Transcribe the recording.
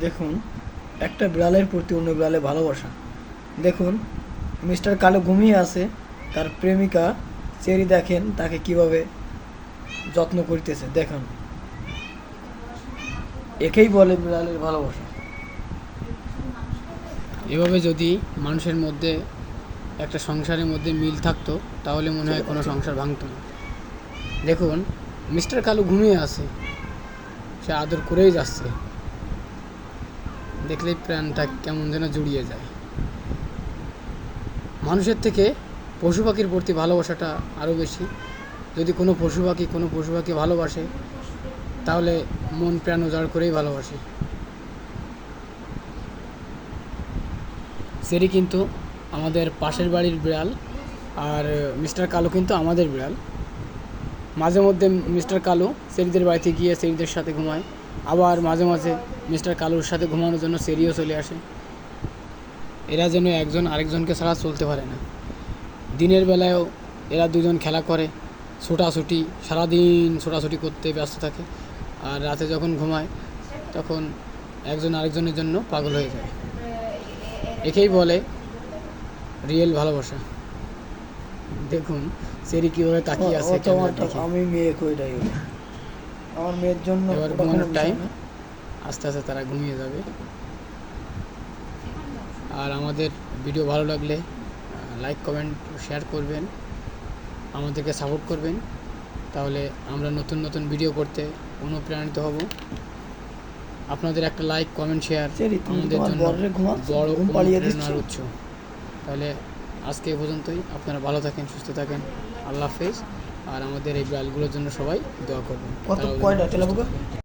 দেখুন, একটা বিড়ালের প্রতি অন্য বিড়ালে ভালোবাসা। দেখুন, মিস্টার কালো ঘুমিয়ে আছে, তার প্রেমিকা চেরি দেখেন, তাকে কীভাবে যত্ন করিতেছে, দেখুন। একেই বলে বিড়ালের ভালোবাসা। এভাবে যদি মানুষের মধ্যে একটা সংসারের মধ্যে মিল থাকতো, তাহলে মনে হয় কোনো সংসার ভাঙতো না। দেখুন, মিস্টার কালু ঘুমিয়ে আছে, সে আদর করেই যাচ্ছে। দেখলেই প্রাণটা কেমন যেন জুড়িয়ে যায়। মানুষের থেকে পশু পাখির প্রতি ভালোবাসাটা আরও বেশি। যদি কোনো পশু পাখি কোনো পশু পাখি ভালোবাসে, তাহলে মন প্রাণ উজাড় করেই ভালোবাসে। সেরি কিন্তু আমাদের পাশের বাড়ির বিড়াল আর মিস্টার কালু কিন্তু আমাদের বিড়াল। মাঝে মধ্যে মিস্টার কালু সেরিদের বাড়িতে গিয়ে সেরিদের সাথে ঘুমায়। আবার মাঝে মাঝে মিস্টার কালুর সাথে ঘুমানোর জন্য সেরিও চলে আসে এরা যেন একজন আরেকজনকে ছাড়া চলতে পারে না দিনের বেলায়ও এরা দুজন খেলা করে ছোটাছুটি সারাদিন ছোটাছুটি করতে ব্যস্ত থাকে আর রাতে যখন ঘুমায় তখন একজন আরেকজনের জন্য পাগল হয়ে যায় একেই বলে রিয়েল ভালোবাসা দেখুন সেরি কীভাবে তাকিয়ে আছে। আমি মেয়ে হলো আমার মেয়ের জন্য এবার ঘুমানোর। না। আস্তে আস্তে তারা ঘুমিয়ে যাবে। আর আমাদের ভিডিও ভালো লাগলে লাইক কমেন্ট শেয়ার করবেন। আমাদেরকে সাপোর্ট করবেন। তাহলে আমরা নতুন নতুন ভিডিও করতে অনুপ্রাণিত হব। আপনাদের একটা লাইক কমেন্ট শেয়ার আমাদের জন্য বড় অনুপ্রেরণার উৎস। তাহলে আজকে এ পর্যন্তই। আপনারা ভালো থাকেন সুস্থ থাকেন। আল্লাহ হাফেজ। আর আমাদের এই বিড়ালগুলোর জন্য সবাই দোয়া করবেন।